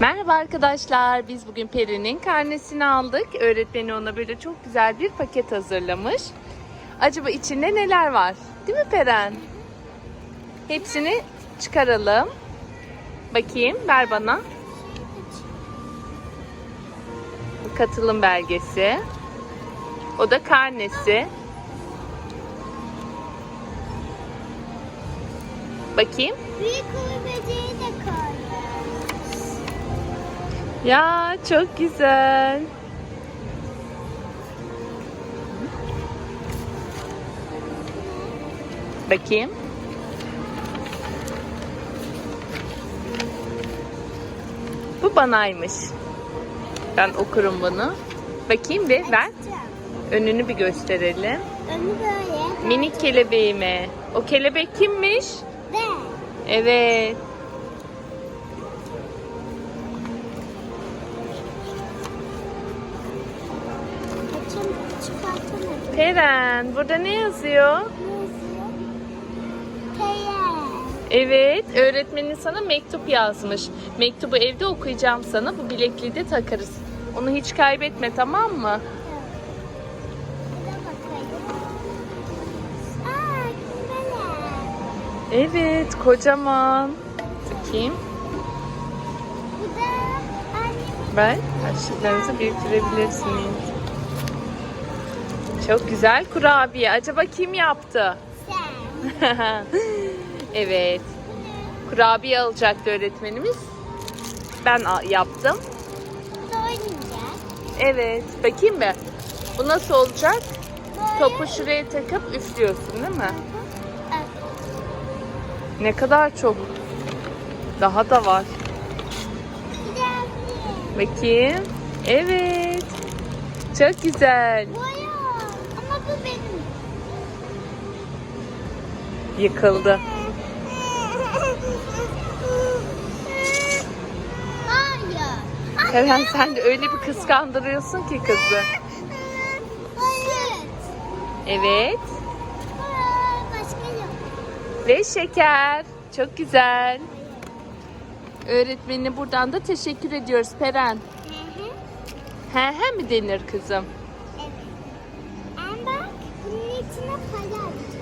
Merhaba arkadaşlar. Biz bugün Peri'nin karnesini aldık. Öğretmeni ona böyle çok güzel bir paket hazırlamış. Acaba içinde neler var? Değil mi Peren? Hepsini çıkaralım. Bakayım, ver bana. Katılım belgesi. O da karnesi. Bakayım. Büyük böceği de koymuş. Ya çok güzel. Bakayım. Bu banaymış. Ben okurum bunu. Bakayım bir ver. Önünü bir gösterelim. Önü böyle. Minik kelebeğime. O kelebek kimmiş? Ben. Evet. Çıkartamadım. Peren, burada ne yazıyor? Ne yazıyor? Peyer. Evet, öğretmenin sana mektup yazmış. Mektubu evde okuyacağım sana. Bu bilekliği de takarız. Onu hiç kaybetme tamam mı? Evet, kocaman. Bakayım. Bu da annemin Ben harçlıklarınızı biriktirebilirsiniz. Çok güzel kurabiye. Acaba kim yaptı? sen. evet. Kurabiye alacaktı öğretmenimiz. Ben yaptım. Evet. Bakayım mı? Bu nasıl olacak? Böyle. Topu şuraya takıp üflüyorsun değil mi? Evet. Ne kadar çok. Daha da var. Bakayım. Evet. Çok güzel. boya. Bu benim. Yıkıldı. Hayır. Kerem sen de öyle bir kıskandırıyorsun ki kızı. Süt. Evet. Aa, Başka yok. Ve şeker. Çok güzel. Öğretmenine buradan da teşekkür ediyoruz Peren. Hı hı. He he mi denir kızım? Betina palhaço.